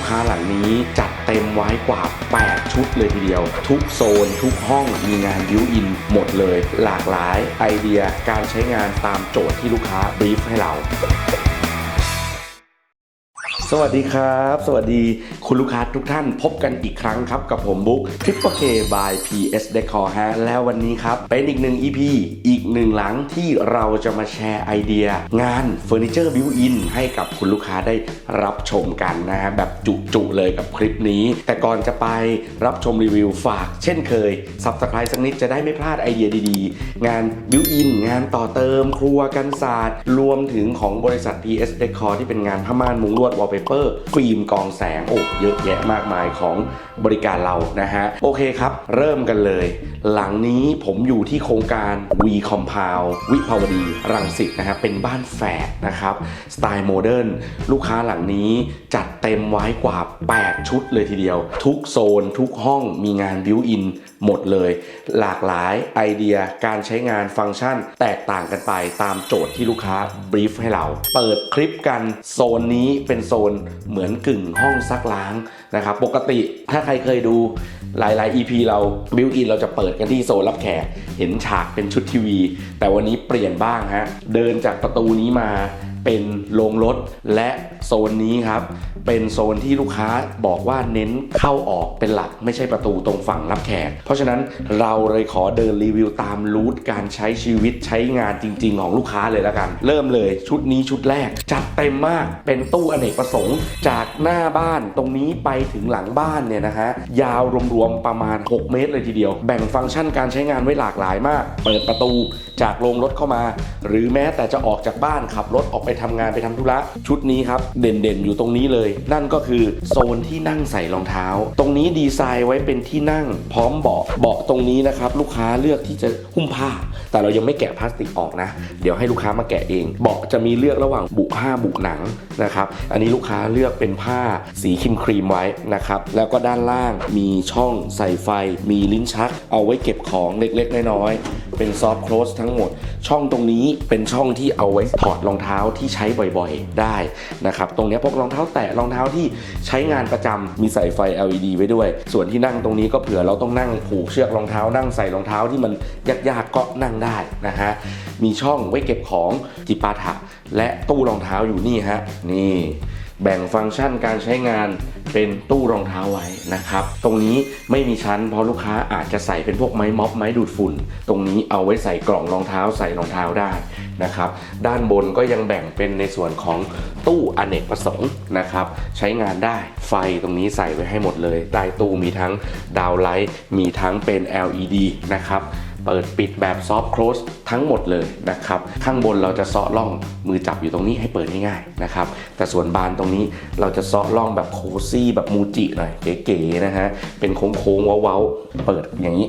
กค้าหลังนี้จัดเต็มไว้กว่า 8 ชุดเลยทีเดียว ทุกโซน ทุกห้องมีงานบิวอินหมดเลย หลากหลายไอเดียการใช้งานตามโจทย์ที่ลูกค้าบรีฟให้เรา สวัสดีครับ สวัสดีคุณลูกค้าทุกท่านพบกันอีกครั้งครับกับผมบุ๊ก Triple K by PS Decor ฮะแล้ววันนี้ครับ เป็นอีกหนึ่ง EP อีกหนึ่งหลังที่เราจะมาแชร์ไอเดีย งานเฟอร์นิเจอร์บิวอินให้กับคุณลูกค้าได้รับชมกันนะฮะแบบจุๆเลยกับคลิปนี้ แต่ก่อนจะไปรับชมรีวิวฝาก เช่นเคย Subscribe สักนิดจะได้ไม่พลาดไอเดียดีๆ งานบิวอินงานต่อเติม ครัวกันศาสตร์ รวมถึงของบริษัท PS Decor ที่เป็นงานผ้าม่านมุงลวดวอลเปเปอร์ฟิล์มกองแสงโอ้เยอะแยะมากมายของบริการเรานะฮะ โอเคครับ เริ่มกันเลย หลังนี้ผมอยู่ที่โครงการ V Compound วิภาวดีรังสิตนะครับเป็นบ้านแฝดนะครับ สไตล์โมเดิร์นลูกค้าหลังนี้จัดเต็มไว้กว่า 8 ชุดเลยทีเดียว ทุกโซนทุกห้องมีงานบิวอินหมดเลย หลากหลายไอเดียการใช้งานฟังก์ชัน แตกต่างกันไปตามโจทย์ที่ลูกค้าบรีฟให้เรา เปิดคลิปกันโซนนี้เป็นโซนเหมือนกึ่งห้องซักล้างนะครับ ปกติถ้าใครเคยดูหลาย ๆ EP เราบิวอินเราจะเปิดกันที่โซนรับแขก เห็นฉากเป็นชุดทีวี แต่วันนี้เปลี่ยนบ้างฮะ เดินจากประตูนี้มา เป็นโรงรถและโซนนี้ครับเป็นโซนที่ลูกค้าบอกว่าเน้นเข้าออกเป็นหลัก ไม่ใช่ประตูตรงฝั่งรับแขก เพราะฉะนั้นเราเลยขอเดินรีวิวตามรูทการใช้ชีวิตใช้งานจริง ๆ ของลูกค้าเลยล้วกัน เริ่มเลยชุดนี้ชุดแรก จัดเต็มมากเป็นตู้อเนกประสงค์ จากหน้าบ้านตรงนี้ไปถึงหลังบ้านเนี่ยนะฮะยาวรวมๆประมาณ 6 เมตรเลยทีเดียว แบ่งฟังก์ชันการใช้งานไว้หลากหลายมาก เปิดประตูจากโรงรถเข้ามา หรือแม้แต่จะออกจากบ้านขับรถออกไปไปทำงานไปทำธุระชุดนี้ครับ เด่นๆ อยู่ตรงนี้เลย นั่นก็คือโซนที่นั่งใส่รองเท้า ตรงนี้ดีไซน์ไว้เป็นที่นั่ง พร้อมเบาะเบาะตรงนี้นะครับลูกค้าเลือกที่จะหุ้มผ้า แต่เรายังไม่แกะพลาสติกออกนะ เดี๋ยวให้ลูกค้ามาแกะเอง เบาะจะมีเลือกระหว่างบุผ้าบุหนังนะครับอันนี้ลูกค้าเลือกเป็นผ้าสีครีมครีมไว้นะครับแล้วก็ด้านล่างมีช่องใส่ไฟ มีลิ้นชัก เอาไว้เก็บของเล็กๆน้อยๆเป็นซอฟต์โคลสทั้งหมด ช่องตรงนี้เป็นช่องที่เอาไว้ถอดรองเท้าที่ใช้บ่อยๆได้นะครับตรงนี้พวกรองเท้าแตะรองเท้าที่ใช้งานประจำมีใส่ไฟ LED ไว้ด้วย ส่วนที่นั่งตรงนี้ก็เผื่อเราต้องนั่งผูกเชือกรองเท้านั่งใส่รองเท้าที่มันยากๆก็นั่งได้นะฮะมีช่องไว้เก็บของจิปาถะและตู้รองเท้าอยู่นี่ฮะนี่ แบ่งฟังก์ชันการใช้งานเป็นตู้รองเท้าไว้นะครับ ตรงนี้ไม่มีชั้นเพราะลูกค้าอาจจะใส่เป็นพวกไม้ม็อบไม้ดูดฝุ่น ตรงนี้เอาไว้ใส่กล่องรองเท้าใส่รองเท้าได้นะครับ ด้านบนก็ยังแบ่งเป็นในส่วนของตู้อเนกประสงค์นะครับ ใช้งานได้ไฟตรงนี้ใส่ไว้ให้หมดเลยใต้ตู้มีทั้งดาวไลท์มีทั้งเป็น LED นะครับ เปิดปิดแบบซอฟต์ l o สทั้งหมดเลยนะครับข้างบนเราจะเซาะล่องมือจับอยู่ตรงนี้ให้เปิดง่ายๆนะครับแต่ส่วนบานตรงนี้เราจะเซาะล่องแบบโคซี่แบบมูจิหน่อยเก๋ๆนะฮะเป็นโค้งๆเว้าๆเปิดอย่างนี้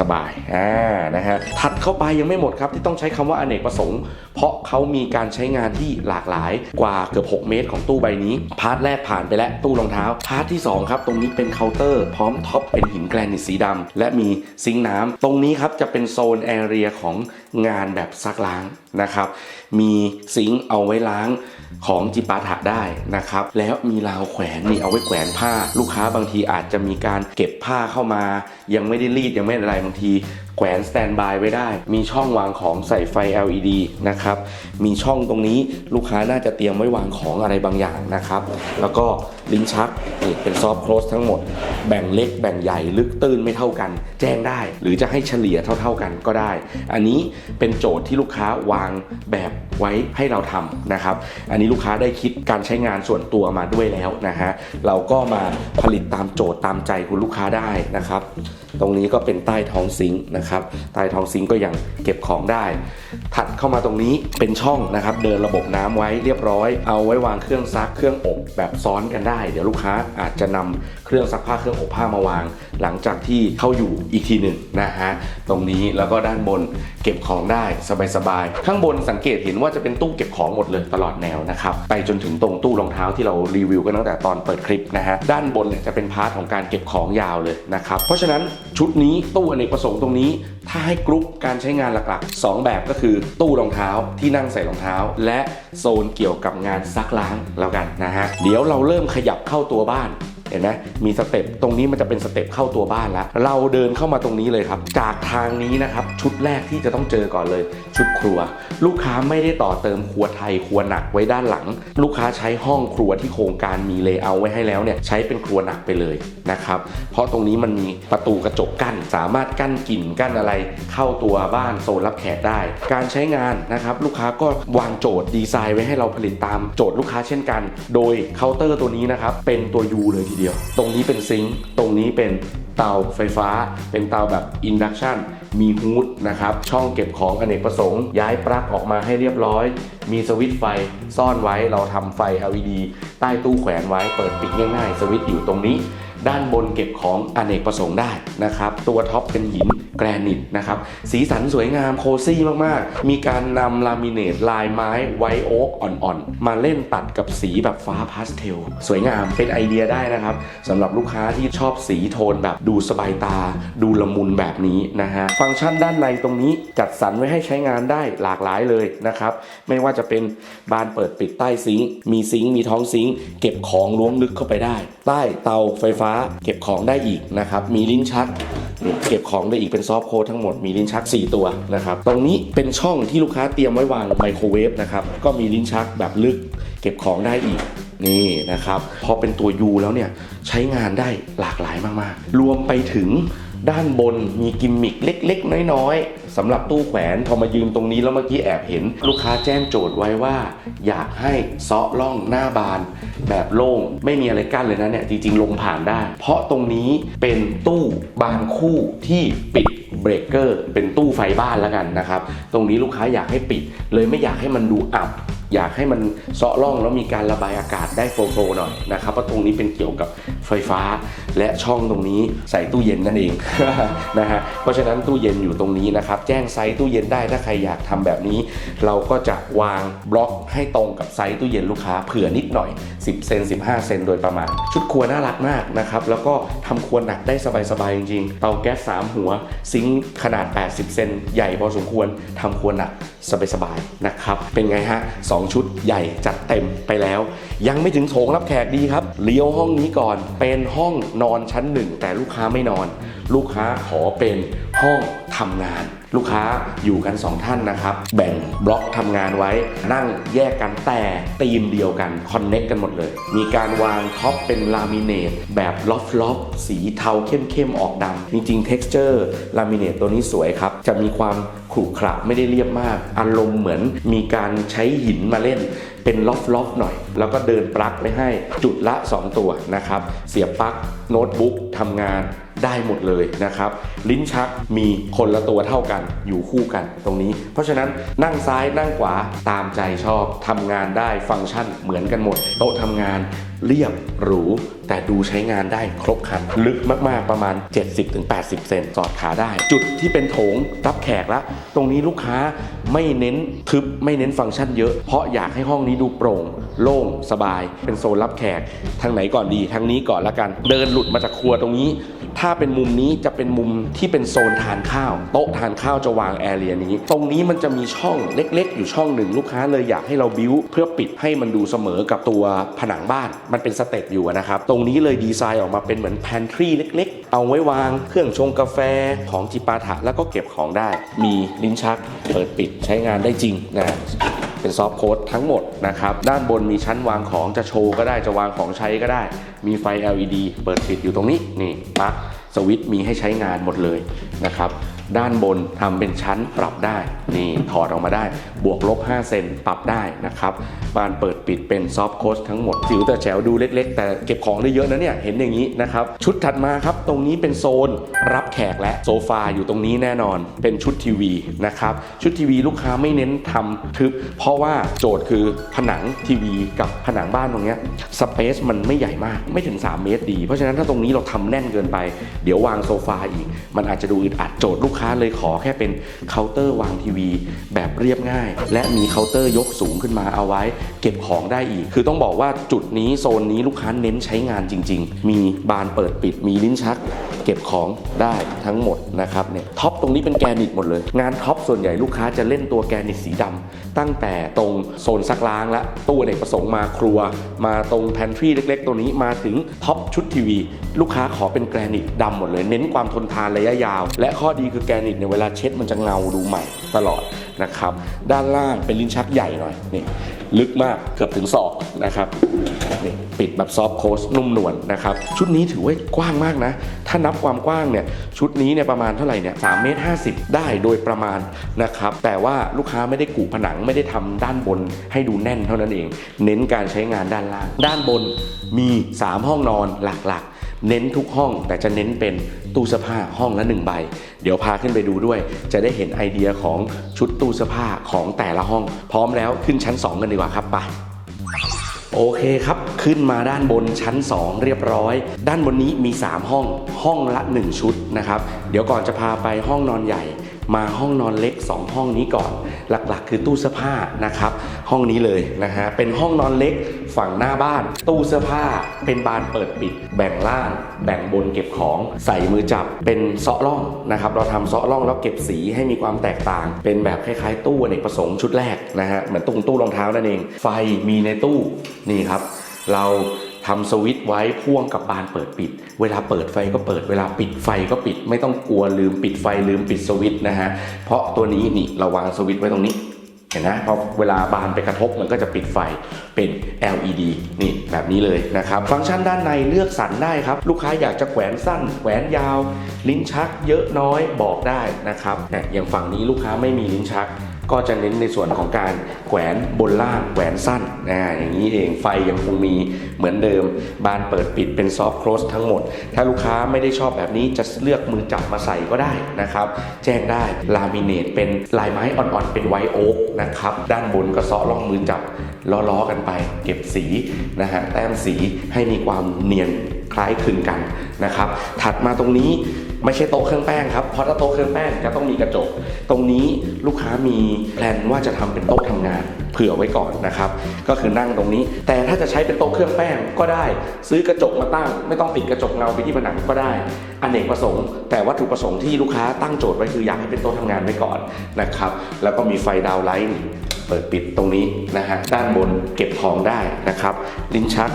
สบายๆอ่านะฮะถัดเข้าไปยังไม่หมดครับที่ต้องใช้คำว่าอเนกประสงค์ เพราะเขามีการใช้งานที่หลากหลายกว่าเกือบ 6 เมตรของตู้ใบนี้พาร์ทแรกผ่านไปแล้วตู้รองเท้าพาร์ทที่ 2 ครับ ตรงนี้เป็นเคาน์เตอร์ พร้อมท็อปเป็นหินแกรนิตสีดำและมีซิงค์น้ำตรงนี้ครับจะเป็นโซนแอเรียของงานแบบซักล้างนะครับ มีซิงค์เอาไว้ล้างของจิปาถะได้นะครับ แล้วมีราวแขวนนี่เอาไว้แขวนผ้า ลูกค้าบางทีอาจจะมีการเก็บผ้าเข้ามา ยังไม่ได้รีดยังไม่อะไรบางที แขวนสแตนบายไว้ได้ มีช่องวางของใส่ไฟ LED นะครับ มีช่องตรงนี้ลูกค้าน่าจะเตรียมไว้วางของอะไรบางอย่างนะครับ แล้วก็ลิ้นชักนี่เป็นซอฟต์โคลสทั้งหมด แบ่งเล็กแบ่งใหญ่ลึกตื้นไม่เท่ากัน แจ้งได้ หรือจะให้เฉลี่ยเท่า ๆกันก็ได้ อันนี้เป็นโจทย์ที่ลูกค้าวางแบบไว้ให้เราทำนะครับ อันนี้ลูกค้าได้คิดการใช้งานส่วนตัวมาด้วยแล้วนะฮะ เราก็มาผลิตตามโจทย์ตามใจคุณลูกค้าได้นะครับตรงนี้ก็เป็นใต้ท้องซิงค์นะครับใต้ท้องซิงค์ก็ยังเก็บของได้ ถัดเข้ามาตรงนี้เป็นช่องนะครับ เดินระบบน้ำไว้เรียบร้อย เอาไว้วางเครื่องซักเครื่องอบแบบซ้อนกันได้ เดี๋ยวลูกค้าอาจจะนำเครื่องซักผ้าเครื่องอบผ้ามาวาง หลังจากที่เข้าอยู่อีกทีหนึ่งนะฮะตรงนี้แล้วก็ด้านบนเก็บของได้สบายๆข้างบนสังเกตเห็นว่าจะเป็นตู้เก็บของหมดเลยตลอดแนวนะครับไปจนถึงตรงตู้รองเท้าที่เรารีวิวกันตั้งแต่ตอนเปิดคลิปนะฮะด้านบนเนี่ยจะเป็นพาร์ทของการเก็บของยาวเลยนะครับเพราะฉะนั้นชุดนี้ตู้อเนกประสงค์ตรงนี้ ถ้าให้กรุ๊ปการใช้งานหลักๆ 2 แบบก็คือตู้รองเท้าที่นั่งใส่รองเท้า และโซนเกี่ยวกับงานซักล้างแล้วกันนะฮะเดี๋ยวเราเริ่มขยับเข้าตัวบ้าน เห็นไหมมีสเต็ปตรงนี้มันจะเป็นสเต็ปเข้าตัวบ้านแล้ว เราเดินเข้ามาตรงนี้เลยครับ จากทางนี้นะครับ ชุดแรกที่จะต้องเจอก่อนเลย ชุดครัว ลูกค้าไม่ได้ต่อเติมครัวไทยครัวหนักไว้ด้านหลัง ลูกค้าใช้ห้องครัวที่โครงการมีเลเยอร์ไว้ให้แล้วเนี่ยใช้เป็นครัวหนักไปเลยนะครับเพราะตรงนี้มันมีประตูกระจกกั้น สามารถกั้นกลิ่นกั้นอะไร เข้าตัวบ้านโซนรับแขกได้ การใช้งานนะครับลูกค้าก็วางโจทย์ดีไซน์ไว้ให้เราผลิตตามโจทย์ลูกค้าเช่นกัน โดยเคาน์เตอร์ตัวนี้นะครับเป็นตัว U เลยทีเดียว ตรงนี้เป็นซิงค์ตรงนี้เป็นเตาไฟฟ้า เป็นเตาแบบอินดักชันมีฮูดนะครับ ช่องเก็บของอเนกประสงค์ ย้ายปลั๊กออกมาให้เรียบร้อย มีสวิตช์ไฟซ่อนไว้ เราทำไฟ LED ใต้ตู้แขวนไว้ เปิดปิดง่ายๆ สวิตช์อยู่ตรงนี้ ด้านบนเก็บของอเนกประสงค์ได้นะครับ ตัวท็อปเป็นหินแกรนิตนะครับ สีสันสวยงามโคซี่มากๆ มีการนำลามิเนตลายไม้ไวโอ๊กอ่อนๆ มาเล่นตัดกับสีแบบฟ้าพาสเทล สวยงามเป็นไอเดียได้นะครับสำหรับลูกค้าที่ชอบสีโทนแบบดูสบายตา ดูละมุนแบบนี้นะฮะ ฟังก์ชันด้านในตรงนี้จัดสรรไว้ให้ใช้งานได้หลากหลายเลยนะครับ ไม่ว่าจะเป็นบานเปิดปิดใต้ซิงค์มีซิงค์มีท้องซิงค์เก็บของล้วงลึกเข้าไปได้ ใต้เตาไฟฟ้าเก็บของได้อีกนะครับมีลิ้นชักเก็บของได้อีกเป็นซอฟต์โค้ดทั้งหมดมีลิ้นชัก 4 ตัวนะครับตรงนี้เป็นช่องที่ลูกค้าเตรียมไว้วางไมโครเวฟนะครับก็มีลิ้นชักแบบลึกเก็บของได้อีกนี่นะครับพอเป็นตัว U แล้วเนี่ยใช้งานได้หลากหลายมากๆ รวมไปถึง ด้านบนมีกิมมิคเล็ก ๆ น้อยๆสำหรับตู้แขวนพอมายืนตรงนี้แล้วเมื่อกี้แอบเห็น ลูกค้าแจ้งโจทย์ไว้ว่า อยากให้เซาะล่องหน้าบาน แบบโล่งไม่มีอะไรกั้นเลยนะเนี่ยจริงๆลงผ่านได้ เพราะตรงนี้เป็นตู้บานคู่ที่ปิดเบรกเกอร์เป็นตู้ไฟบ้านแล้วกันนะครับ ตรงนี้ลูกค้าอยากให้ปิด เลยไม่อยากให้มันดูอับ อยากให้มันเซาะร่องแล้วมีการระบายอากาศได้โฟล์หน่อยนะครับเพราะตรงนี้เป็นเกี่ยวกับไฟฟ้า และช่องตรงนี้ใส่ตู้เย็นนั่นเองนะฮะเพราะฉะนั้นตู้เย็นอยู่ตรงนี้นะครับ แจ้งไซส์ตู้เย็นได้ถ้าใครอยากทำแบบนี้ เราก็จะวางบล็อกให้ตรงกับไซส์ตู้เย็นลูกค้าเผื่อนิดหน่อย 10 เซน 15 เซนโดยประมาณ ชุดครัวน่ารักมากนะครับแล้วก็ทำครัวหนักได้สบายๆจริงๆเตาแก๊ส3หัว ซิงค์ขนาด 80 เซนใหญ่พอสมควรทำครัวหนักสบายๆนะครับเป็นไงฮะสองชุดใหญ่จัดเต็มไปแล้ว ยังไม่ถึงโถงรับแขกดีครับ เลี้ยวห้องนี้ก่อนเป็นห้องนอนชั้นหนึ่งแต่ลูกค้าไม่นอน ลูกค้าขอเป็น ห้องทำงาน ลูกค้าอยู่กัน 2 ท่านนะครับ แบ่งบล็อกทำงานไว้ นั่งแยกกันแต่ธีมเดียวกันคอนเน็กกันหมดเลย มีการวางท็อปเป็นลามิเนตแบบล็อฟล็อฟสีเทาเข้มๆออกดำจริงๆ texture ลามิเนตตัวนี้สวยครับ จะมีความขรุขระไม่ได้เรียบมาก อารมณ์เหมือนมีการใช้หินมาเล่นเป็นล็อฟล็อฟหน่อย แล้วก็เดินปลั๊กไว้ให้จุดละ 2 ตัวนะครับ เสียบปลั๊กโน้ตบุ๊กทำงาน ได้หมดเลยนะครับ ลิ้นชักมีคนละตัวเท่ากันอยู่คู่กันตรงนี้ เพราะฉะนั้นนั่งซ้ายนั่งขวาตามใจชอบทำงานได้ฟังก์ชันเหมือนกันหมด โต๊ะทำงาน เรียบหรู แต่ดูใช้งานได้ครบครัน ลึกมากๆประมาณ 70-80 เซนสอดขาได้ จุดที่เป็นโถงรับแขกละตรงนี้ลูกค้าไม่เน้นทึบไม่เน้นฟังก์ชันเยอะ เพราะอยากให้ห้องนี้ดูโปร่ง โล่งสบาย เป็นโซนรับแขกทางไหนก่อนดีทางนี้ก่อนละกัน เดินหลุดมาจากครัวตรงนี้ ถ้าเป็นมุมนี้จะเป็นมุมที่เป็นโซนทานข้าว โต๊ะทานข้าวจะวางแอเรียนี้ ตรงนี้มันจะมีช่องเล็ก ๆ อยู่ช่องหนึ่งลูกค้าเลยอยากให้เราบิ้วเพื่อปิดให้มันดูเสมอกับตัวผนังบ้านมันเป็นสเต็ปอยู่นะครับ ตรงนี้เลยดีไซน์ออกมาเป็นเหมือนแพนทรีเล็กๆ เอาไว้วางเครื่องชงกาแฟของจิปาถะแล้วก็เก็บของได้ มีลิ้นชักเปิดปิดใช้งานได้จริงนะเป็นซอฟต์โค้ดทั้งหมดนะครับ ด้านบนมีชั้นวางของจะโชว์ก็ได้จะวางของใช้ก็ได้ มีไฟ LED เปิดปิดอยู่ตรงนี้นี่ปลั๊กสวิตช์มีให้ใช้งานหมดเลยนะครับ ด้านบนทำเป็นชั้นปรับได้ นี่ถอดออกมาได้ บวกลบ 5 เซนปรับได้นะครับ บานเปิดปิดเป็นซอฟต์โค้ดทั้งหมดจิ๋วแต่แจ๋วดูเล็กๆ แต่เก็บของได้เยอะนะเนี่ย เห็นอย่างนี้นะครับ ชุดถัดมาครับ ตรงนี้เป็นโซนรับแขกและโซฟาอยู่ตรงนี้แน่นอน เป็นชุดทีวีนะครับ ชุดทีวีลูกค้าไม่เน้นทำทึบ เพราะว่าโจทย์คือผนังทีวีกับผนังบ้านตรงเนี้ยสเปซมันไม่ใหญ่มาก ไม่ถึง 3 เมตรดี เพราะฉะนั้นถ้าตรงนี้เราทำแน่นเกินไป เดี๋ยววางโซฟาอีก มันอาจจะดูอึดอัดโจทย์ลูกค้าเลยขอแค่เป็นเคาน์เตอร์วางทีวีแบบเรียบง่าย และมีเคาน์เตอร์ยกสูงขึ้นมาเอาไว้ เก็บของได้อีก คือต้องบอกว่าจุดนี้โซนนี้ลูกค้าเน้นใช้งานจริง ๆ มีบานเปิดปิดมีลิ้นชัก เก็บของได้ทั้งหมดนะครับเนี่ยท็อปตรงนี้เป็นแกรนิตหมดเลย งานท็อปส่วนใหญ่ลูกค้าจะเล่นตัวแกรนิตสีดำตั้งแต่ตรงโซนซักล้างและตู้อเนกประสงค์มาครัว มาตรงแพนทรีเล็ก ๆ ตัวนี้มาถึงท็อปชุดทีวี ลูกค้าขอเป็นแกรนิตดำหมดเลย เน้นความทนทานระยะยาว และข้อดีคือแกรนิตเนี่ยเวลาเช็ดมันจะเงาดูใหม่ตลอดนะครับด้านล่างเป็นลิ้นชักใหญ่หน่อยนี่ ลึกมากเกือบถึงศอกนะครับนี่ปิดแบบซอฟต์โคสนุ่มนวลนะครับ ชุดนี้ถือว่ากว้างมากนะ ถ้านับความกว้างเนี่ย ชุดนี้เนี่ยประมาณเท่าไหร่เนี่ยสามเมตรห้าสิบได้โดยประมาณนะครับ แต่ว่าลูกค้าไม่ได้กูผนังไม่ได้ทำด้านบนให้ดูแน่นเท่านั้นเอง เน้นการใช้งานด้านล่าง ด้านบนมี 3 ห้องนอนหลักๆ เน้นทุกห้องแต่จะเน้นเป็นตู้เสื้อผ้าห้องละหนึ่งใบ เดี๋ยวพาขึ้นไปดูด้วย จะได้เห็นไอเดียของชุดตู้เสื้อผ้าของแต่ละห้อง พร้อมแล้วขึ้นชั้น 2 กันดีกว่าครับไปโอเคครับ ขึ้นมาด้านบนชั้น 2 เรียบร้อย ด้านบนนี้มี 3 ห้อง ห้องละ 1 ชุดนะครับ เดี๋ยวก่อนจะพาไปห้องนอนใหญ่ มาห้องนอนเล็ก 2 ห้องนี้ก่อน หลักๆ คือตู้เสื้อผ้านะครับ ห้องนี้เลยนะฮะเป็นห้องนอนเล็กฝั่งหน้าบ้าน ตู้เสื้อผ้าเป็นบานเปิดปิด แบ่งล่าง แบ่งบนเก็บของ ใส่มือจับเป็นเซาะร่องนะครับ เราทำเซาะร่องแล้วเก็บสีให้มีความแตกต่าง เป็นแบบคล้ายๆ ตู้อเนกประสงค์ชุดแรกนะฮะเหมือนตู้ตู้รองเท้านั่นเอง ไฟมีในตู้นี่ครับ เรา ทำสวิตช์ไว้พ่วงกับบานเปิดปิด เวลาเปิดไฟก็เปิดเวลาปิดไฟก็ปิด ไม่ต้องกลัวลืมปิดไฟลืมปิดสวิตช์นะฮะเพราะตัวนี้นี่เราวางสวิตช์ไว้ตรงนี้เห็นนะพอเวลาบานไปกระทบมันก็จะปิดไฟเป็น LED นี่แบบนี้เลยนะครับ ฟังก์ชันด้านในเลือกสรรได้ครับ ลูกค้าอยากจะแขวนสั้น แขวนยาว ลิ้นชักเยอะน้อยบอกได้นะครับเนี่ยอย่างฝั่งนี้ลูกค้าไม่มีลิ้นชัก ก็จะเน้นในส่วนของการแขวนบนล่างแขวนสั้นนะอย่างนี้เองไฟยังคงมีเหมือนเดิม บานเปิดปิดเป็นซอฟต์ c ค o สทั้งหมด ถ้าลูกค้าไม่ได้ชอบแบบนี้จะเลือกมือจับมาใส่ก็ได้นะครับ แจ้งได้ลามิเนตเป็นลายไม้อ่อนๆ เป็นไวโอ๊กนะครับ ด้านบนก็เซาะร่องมือจับล้อๆกันไป เก็บสีนะฮะแต้มสีให้มีความเนียนคล้ายคลึงกันนะครับ ถัดมาตรงนี้ ไม่ใช่โต๊ะเครื่องแป้งครับ เพราะถ้าโต๊ะเครื่องแป้งจะต้องมีกระจก ตรงนี้ลูกค้ามีแพลนว่าจะทำเป็นโต๊ะทำงานเผื่อไว้ก่อนนะครับ ก็คือนั่งตรงนี้ แต่ถ้าจะใช้เป็นโต๊ะเครื่องแป้งก็ได้ ซื้อกระจกมาตั้ง ไม่ต้องติดกระจกเงาไปที่ผนังก็ได้อนเนกประสงค์ แต่วัตถุประสงค์ที่ลูกค้าตั้งโจทย์ไว้คืออยากให้เป็นโต๊ะทำงานไว้ก่อนนะครับ แล้วก็มีไฟดาวน์ไลท์เปิดปิดตรงนี้นะฮะด้านบนเก็บของได้นะครับ ลิ้นชัก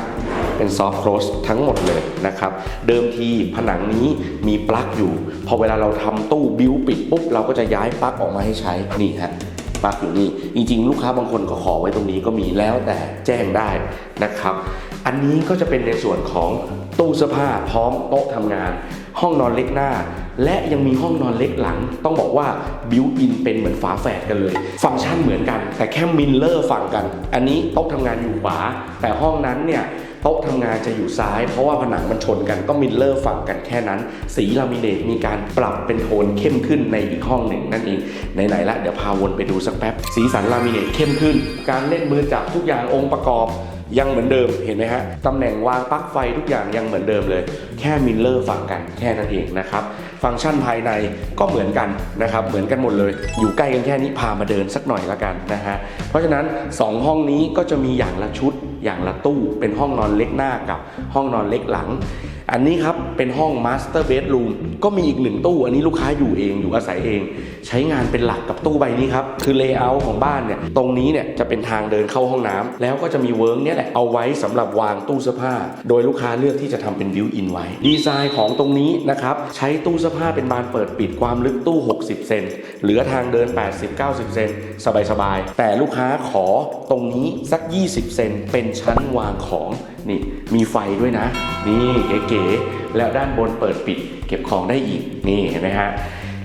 เป็นซอฟต์ c ค o สทั้งหมดเลยนะครับ เดิมทีผนังนี้มีปลั๊กอยู่ พอเวลาเราทำตู้บิวปิดปุ๊บ เราก็จะย้ายปลั๊กออกมาให้ใช้ นี่ฮะปลั๊กอยู่นี่ จริงๆ ลูกค้าบางคนก็ขอไว้ตรงนี้ก็มีแล้วแต่แจ้งได้นะครับ อันนี้ก็จะเป็นในส่วนของตู้เสื้อผ้าพร้อมโต๊ะทำงาน ห้องนอนเล็กหน้า และยังมีห้องนอนเล็กหลัง ต้องบอกว่าบิวอินเป็นเหมือนฝาแฝดกันเลย ฟังก์ชันเหมือนกัน แต่แค่มิลเลอร์ฝั่งกัน อันนี้โต๊ะทำงานอยู่ขวา แต่ห้องนั้นเนี่ยโต๊ะทำงานจะอยู่ซ้าย เพราะว่าผนังมันชนกันก็มิลเลอร์ฝั่งกันแค่นั้น สีลามิเนตมีการปรับเป็นโทนเข้มขึ้นในอีกห้องหนึ่งนั่นเองไหนๆละเดี๋ยวพาวนไปดูสักแป๊บ สีสันลามิเนตเข้มขึ้น การเล่นมือจับทุกอย่างองค์ประกอบยังเหมือนเดิมเห็นไหมฮะตำแหน่งวางปลั๊กไฟทุกอย่างยังเหมือนเดิมเลย แค่มิลเลอร์ฝั่งกันแค่นั้นเองนะครับ ฟังก์ชันภายในก็เหมือนกันนะครับ เหมือนกันหมดเลย อยู่ใกล้กันแค่นี้พามาเดินสักหน่อยละกันนะฮะเพราะฉะนั้น 2 ห้องนี้ก็จะมีอย่างละชุด อย่างละตู้ เป็นห้องนอนเล็กหน้ากับห้องนอนเล็กหลัง อันนี้ครับเป็นห้องมาสเตอร์เบดรูมก็มีอีกหนึ่งตู้ อันนี้ลูกค้าอยู่เองอยู่อาศัยเอง ใช้งานเป็นหลักกับตู้ใบนี้ครับ คือเลเยอร์ของบ้านเนี่ยตรงนี้เนี่ยจะเป็นทางเดินเข้าห้องน้ำแล้วก็จะมีเวิร์กเนี่ยแหละเอาไว้สำหรับวางตู้เสื้อผ้า โดยลูกค้าเลือกที่จะทำเป็นบิวอินไว้ ดีไซน์ของตรงนี้นะครับใช้ตู้เสื้อผ้าเป็นบานเปิดปิดความลึกตู้ 60 เซนเหลือทางเดิน 80-90 เซนสบายๆแต่ลูกค้าขอตรงนี้สัก 20 เซนเป็นชั้นวางของ นี่มีไฟด้วยนะ นี่เก๋ๆแล้วด้านบนเปิดปิด เก็บของได้อีกนี่เห็นไหมฮะ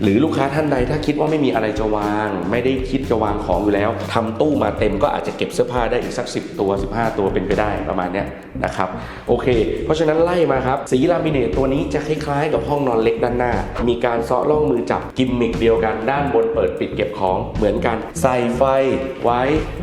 หรือลูกค้าท่านใดถ้าคิดว่าไม่มีอะไรจะวาง ไม่ได้คิดจะวางของอยู่แล้วทำตู้มาเต็มก็อาจจะเก็บเสื้อผ้าได้อีกสัก 10 ตัว 15 ตัวเป็นไปได้ประมาณเนี้ยนะครับโอเค เพราะฉะนั้นไล่มาครับ สีลามิเนตตัวนี้จะคล้ายๆ กับห้องนอนเล็กด้านหน้า มีการเซาะร่องมือจับกิมมิกเดียวกัน ด้านบนเปิดปิดเก็บของเหมือนกัน ใส่ไฟไว้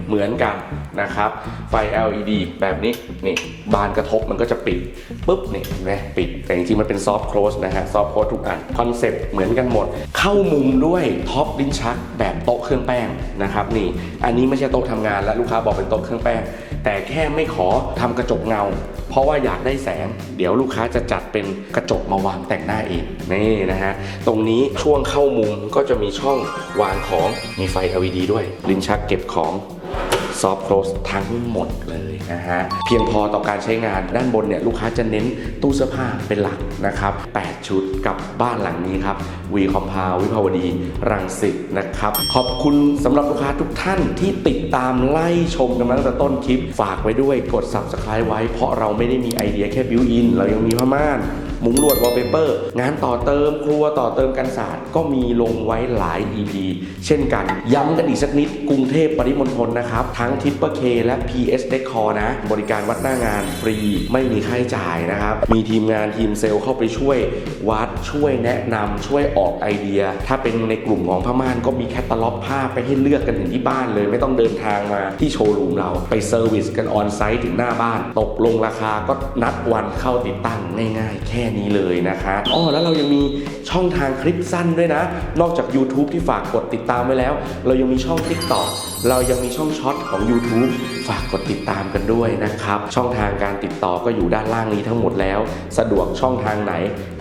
เหมือนกัน นะครับ ไฟ LED แบบนี้นี่บานกระทบมันก็จะปิดปุ๊บนี่เห็นไหมปิดแต่จริงๆมันเป็นซอฟต์โคลสนะฮะซอฟต์โคลสทุกอันคอนเซ็ปต์เหมือนกันหมด เข้ามุมด้วยท็อปลิ้นชักแบบโต๊ะเครื่องแป้งนะครับนี่อันนี้ไม่ใช่โต๊ะทำงานแล้วลูกค้าบอกเป็นโต๊ะเครื่องแป้ง แต่แค่ไม่ขอทำกระจกเงา เพราะว่าอยากได้แสง เดี๋ยวลูกค้าจะจัดเป็นกระจกมาวางแต่งหน้าเองนี่นะฮะตรงนี้ช่วงเข้ามุมก็จะมีช่องวางของมีไฟ LED ด้วย ลิ้นชักเก็บของ ซอฟต์โคลสทั้งหมดเลยนะฮะ เพียงพอต่อการใช้งานด้านบนเนี่ยลูกค้าจะเน้นตู้เสื้อผ้าเป็นหลักนะครับ 8 ชุดกับบ้านหลังนี้ครับวีคอมพาววิภาวดี รังสิตนะครับ ขอบคุณสำหรับลูกค้าทุกท่านที่ติดตามไล่ชมกันมาตั้งแต่ต้นคลิป ฝากไว้ด้วยกด subscribe ไว้เพราะเราไม่ได้มีไอเดียแค่บิวอินเรายังมีผ้าม่าน มุ้งลวดวอลเปเปอร์ งานต่อเติมครัวต่อเติมกันศาสตร์ก็มีลงไว้หลาย EP เช่นกัน ย้ำกันอีกสักนิดกรุงเทพปริมณฑลนะครับ ทั้งทิปเปอร์เคและ PS Decor นะ บริการวัดหน้างานฟรีไม่มีค่าใช้จ่ายนะครับ มีทีมงานทีมเซลล์เข้าไปช่วยวัดช่วยแนะนำช่วยออกไอเดีย ถ้าเป็นในกลุ่มของผ้าม่านก็มีแคตตาล็อกภาพไปให้เลือกกันถึงที่บ้านเลย ไม่ต้องเดินทางมาที่โชว์รูมเราไปเซอร์วิสกันออนไซต์ถึงหน้าบ้าน ตกลงราคาก็นัดวันเข้าติดตั้งง่ายๆ แค่นี้เลยนะคะอ๋อแล้วเรายังมีช่องทางคลิปสั้นด้วยนะ นอกจาก YouTube ที่ฝากกดติดตามไว้แล้ว เรายังมีช่อง TikTok เรายังมีช่องช็อตของ YouTube ฝากกดติดตามกันด้วยนะครับ ช่องทางการติดต่อก็อยู่ด้านล่างนี้ทั้งหมดแล้ว สะดวกช่องทางไหน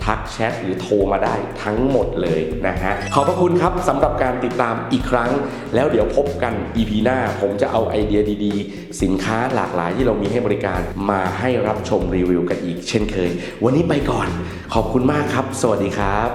ทักแชทหรือโทรมาได้ทั้งหมดเลยนะฮะขอบพระคุณครับสำหรับการติดตามอีกครั้ง แล้วเดี๋ยวพบกัน EP หน้า ผมจะเอาไอเดียดีๆ สินค้าหลากหลายที่เรามีให้บริการมาให้รับชมรีวิวกันอีกเช่นเคย วันนี้ไปก่อน ขอบคุณมากครับ สวัสดีครับ